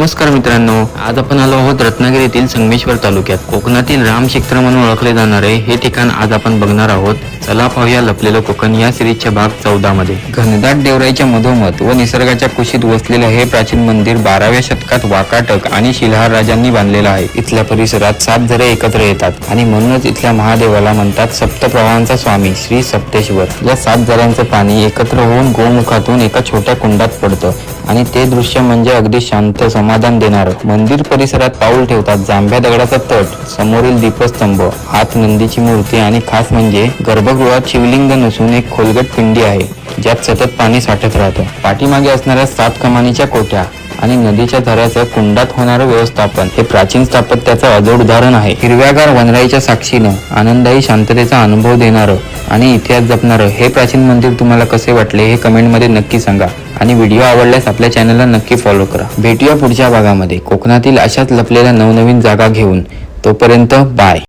नमस्कार मित्रांनो आज आपण आलो आहोत रत्नागिरीतील संगमेश्वर तालुक्यात. कोकणातील रामक्षेत्र म्हणून ओळखले जाणारे हे ठिकाण आज आपण बघणार आहोत. चला पाहूया लपलेलं कोकण या सिरीजच्या भाग चौदा मध्ये घनदाट देवराईच्या मधोमध व निसर्गाच्या कुशीत वसलेलं हे प्राचीन मंदिर बाराव्या शतकात वाकाटक आणि शिलहार राजांनी बांधलेलं आहे. इथल्या परिसरात सात झरे एकत्र येतात आणि म्हणूनच इथल्या महादेवाला म्हणतात सप्तप्रवाहांचा स्वामी श्री सप्तेश्वर. या सात झऱ्यांचं पाणी एकत्र होऊन गोमुखातून एका छोट्या कुंडात पडतं आणि ते दृश्य म्हणजे अगदी शांत समाधान देणारं. मंदिर परिसरात पाऊल ठेवतात जांभ्या दगडाचा तट समोरील दीपस्तंभ हात नंदीची मूर्ती आणि खास म्हणजे गर्भगृहात शिवलिंग नसून एक खोलगट पिंडी आहे ज्यात सतत पाणी साठत राहतं. पाठीमागे असणाऱ्या सात कमानीच्या कोठ्या आणि नदीच्या झऱ्याचं कुंडात होणारं व्यवस्थापन हे प्राचीन स्थापत्याचं अजोड उदाहरण आहे. हिरव्यागार वनराईच्या साक्षीनं आनंदायी शांततेचा अनुभव देणारं आणि इतिहास जपणारं हे प्राचीन मंदिर तुम्हाला कसे वाटले हे कमेंटमध्ये नक्की सांगा. आणि व्हिडिओ आवडल्यास आपल्या चॅनलला नक्की फॉलो करा. भेटूया पुढच्या भागामध्ये. कोकणातील अशाच लपलेल्या नवनवीन जागा घेऊन. तोपर्यंत बाय.